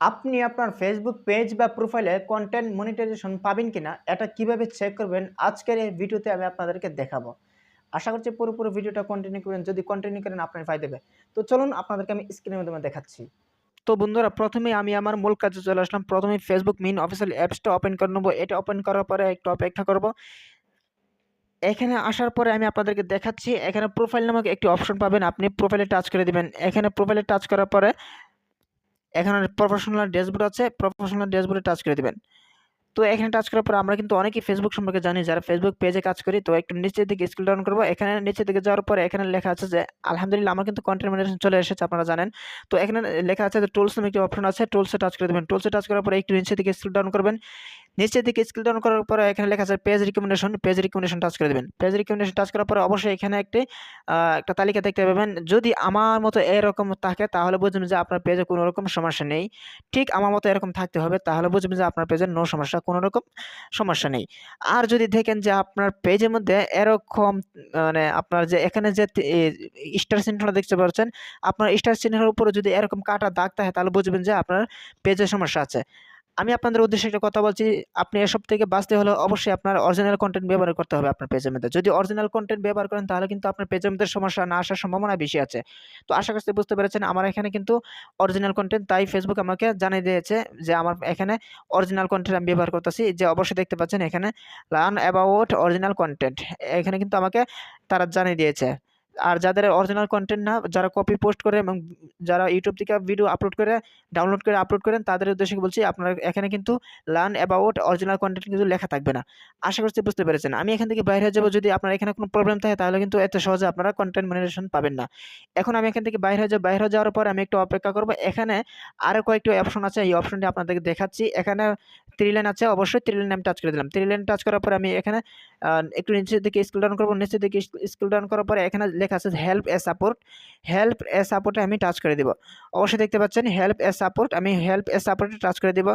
আপনি আপনার Facebook page বা প্রোফাইলে কন্টেন্ট মনিটাইজেশন পাবেন কিনা, এটা কীভাবে চেক করবেন, আজকের এই ভিডিওতে আমি আপনাদেরকে দেখাবো। আশা করছি পুরোপুরি ভিডিওটা কন্টিনিউ করবেন যদি কন্টিনিউ করেন আপনার ফাই দেবে তো চলুন, আপনাদেরকে আমি স্ক্রিনের মাধ্যমে দেখাচ্ছি। তো বন্ধুরা, প্রথমে আমি আমার মূল কাজে চলে আসলাম। প্রথমে ফেসবুক মিন অফিসিয়াল অ্যাপসটা ওপেন করে নেব। এটা ওপেন করার পরে একটু অপেক্ষা করব। এখানে আসার পরে আমি আপনাদেরকে দেখাচ্ছি। এখানে প্রোফাইল নামক একটি অপশন পাবেন। আপনি প্রোফাইলে টাচ করে দিবেন। এখানে প্রোফাইলে টাচ করার পরে এখানে প্রফেশনাল ড্যাশবোর্ড আছে প্রফেশনাল ড্যাশবোর্ডে টাচ করে দেবেন। তো এখানে টাচ করার পর আমরা কিন্তু অনেকেই ফেসবুক সম্পর্কে জানি, যারা ফেসবুক পেজে কাজ করি, তো একটু নিচের দিকে স্কিল ডাউন করব। এখানে নিচের দিকে যাওয়ার পরে এখানে লেখা আছে যে, আলহামদুলিল্লাহ, আমার কিন্তু কন্টেন্ট ম্যানেজমেন্ট চলে এসেছে, আপনারা জানেন। তো এখানে লেখা আছে যে টুলস নামে একটি অপশন আছে টুলসে টাচ করে দেবেন। টুলসে টাচ করার পরে একটু নিচের দিকে স্কিল ডাউন করবেন। নিচের দিকে স্কুল ডাউন করার পরে এখানে লেখা আছে page recommendation page recommendation touch করে দেবেন। পেজ রিকমেন্ডেশন টাচ করার পরে অবশ্যই এখানে একটি একটা তালিকা দেখতে পাবেন। যদি আমার মতো এরকম থাকে, তাহলে বুঝবেন যে আপনার পেজে কোনো রকম সমস্যা নেই। ঠিক আমার মতো এরকম থাকতে হবে, তাহলে বুঝবেন যে আপনার পেজের নো সমস্যা, কোনো রকম সমস্যা নেই। আর যদি দেখেন যে আপনার পেজের মধ্যে এরকম মানে আপনার যে এখানে যে স্টার চিহ্নটা দেখতে পাচ্ছেন, আপনার স্টার চিহ্নের উপরে যদি এরকম কাটা দাগ থাকে, তাহলে বুঝবেন যে আপনার পেজের সমস্যা আছে। আমি আপনাদের উদ্দেশ্যে একটা কথা বলছি, আপনি এসব থেকে বাঁচতে হলে অবশ্যই আপনার অরিজিনাল কন্টেন্ট ব্যবহার করতে হবে আপনার পেজের মধ্যে। যদি অরিজিনাল কন্টেন্ট ব্যবহার করেন, তাহলে কিন্তু আপনার পেজের মধ্যে সমস্যা না আসার সম্ভাবনা বেশি আছে। তো আশা করছি বুঝতে পেরেছেন, আমার এখানে কিন্তু অরিজিনাল কন্টেন্ট তাই ফেসবুক আমাকে জানিয়ে দিয়েছে যে আমার এখানে অরিজিনাল কন্টেন্ট আমি ব্যবহার করতেছি। যে অবশ্যই দেখতে পাচ্ছেন এখানে লার্ন অ্যাবাউট অরিজিনাল কন্টেন্ট এখানে কিন্তু আমাকে তারা জানিয়ে দিয়েছে। আর যাদের অরিজিনাল কন্টেন্ট না, যারা কপি পোস্ট করে এবং যারা ইউটিউব থেকে ভিডিও আপলোড করে ডাউনলোড করে আপলোড করেন, তাদের উদ্দেশ্যে বলছি, আপনারা এখানে কিন্তু লার্ন অ্যাবাউট অরিজিনাল কন্টেন্ট কিন্তু লেখা থাকবে না। আশা করছি বুঝতে পেরেছেন। আমি এখান থেকে বাইরে যাব, যদি আপনার এখানে কোনো প্রবলেম থাকে, তাহলে কিন্তু এত সহজে আপনারা কন্টেন্ট মনিটেশন পাবেন না। এখন আমি এখান থেকে বাইরে যাব, বাইরে যাওয়ার পর আমি একটু অপেক্ষা করব। এখানে আরও কয়েকটি অপশন আছে, এই অপশনটি আপনাদেরকে দেখাচ্ছি। এখানে থ্রি লাইন আছে, অবশ্যই থ্রি লাইন আমি টাচ করে দিলাম। থ্রি লাইন টাচ করার পর আমি এখানে একটু নিচের দিকে স্কুল ডাউন করব। নিচের দিকে স্কুল ডাউন করার পরে এখানে লেখা আছে help a support help a সাপোর্টে আমি টাচ করে দিব। অবশ্যই দেখতে পাচ্ছেন হেল্প এ সাপোর্ট আমি হেল্প এ সাপোর্টে টাচ করে দিব।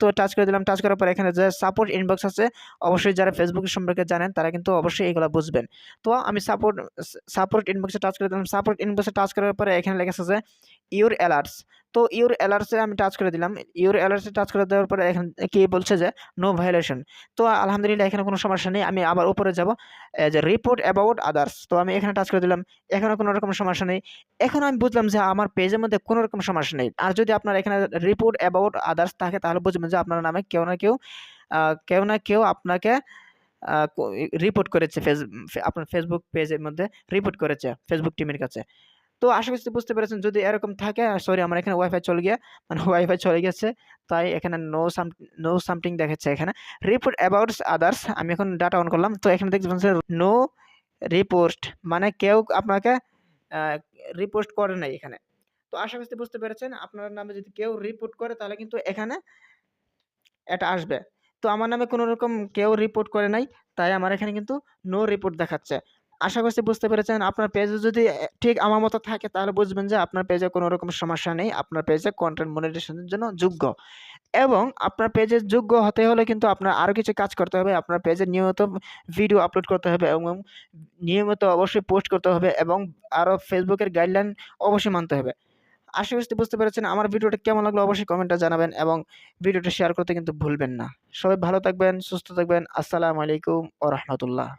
তো টাচ করে দিলাম টাচ করার পর এখানে যে সাপোর্ট ইনবক্স আছে, অবশ্যই যারা ফেসবুক সম্পর্কে জানেন, তারা কিন্তু অবশ্যই এগুলো বুঝবেন। তো আমি সাপোর্ট সাপোর্ট ইনবক্সে টাচ করে দিলাম সাপোর্ট ইনবক্সে টাচ করার পরে এখানে লেখা আছে ইউর অ্যালার্টস তো ইউর অ্যালার্টসে আমি টাচ করে দিলাম। ইউর অ্যালার্টসে টাচ করে দেওয়ার পরে এখন কে বলছে যে নো ভায়োলেশন তো আলহামদুলিল্লাহ এখানে কোনো সমস্যা নেই, আমি আবার উপরে যাব যে রিপোর্ট অ্যাবাউট আদার্স তো আমি এখানে টাচ করে দিলাম এখানে কোনো রকম সমস্যা নেই। এখন আমি বুঝলাম যে আমার পেজের মধ্যে কোনো রকম সমস্যা নেই। আর যদি আপনার এখানে রিপোর্ট অ্যাবাউট আদার্স থাকে, তাহলে বুঝবেন যে আপনার নামে কেউ না কেউ কেউ না কেউ আপনাকে রিপোর্ট করেছে ফেস আপনার ফেসবুক পেজের মধ্যে রিপোর্ট করেছে ফেসবুক টিমের কাছে। তো আশা করছি বুঝতে পেরেছেন। যদি এরকম থাকে সরি আমার এখানে ওয়াইফাই চলে গিয়ে মানে ওয়াইফাই চলে গেছে তাই এখানে নো সাম নো সামথিং দেখাচ্ছে এখানে। রিপোর্ট অ্যাবাউট আদার্স আমি এখন ডাটা অন করলাম, তো এখানে দেখতে পাচ্ছেন নো রিপোস্ট মানে কেউ আপনাকে রিপোর্ট করে নাই এখানে। তো আশা করছি বুঝতে পেরেছেন, আপনার নামে যদি কেউ রিপোর্ট করে, তাহলে কিন্তু এখানে এটা আসবে। তো আমার নামে কোনো রকম কেউ রিপোর্ট করে নাই, তাই আমার এখানে কিন্তু নো রিপোর্ট দেখাচ্ছে। আশা করছি বুঝতে পেরেছেন। আপনার পেজে যদি ঠিক আমার মতো থাকে তাহলে বুঝবেন যে আপনার পেজে কোনো রকম সমস্যা নেই। আপনার পেজে কন্টেন্ট মনিটাইজেশনের জন্য যোগ্য। এবং আপনার পেজে যোগ্য হতে হলে কিন্তু আপনার আরও কিছু কাজ করতে হবে। আপনার পেজে নিয়মিত ভিডিও আপলোড করতে হবে এবং নিয়মিত অবশ্যই পোস্ট করতে হবে এবং আরও ফেসবুকের গাইডলাইন অবশ্যই মানতে হবে। আশা করছি বুঝতে পেরেছেন। আমার ভিডিওটা কেমন লাগল অবশ্যই কমেন্টে জানাবেন এবং ভিডিওটা শেয়ার করতে কিন্তু ভুলবেন না। সবাই ভালো থাকবেন, সুস্থ থাকবেন। আসসালামু আলাইকুম ও রহমতুল্লাহ।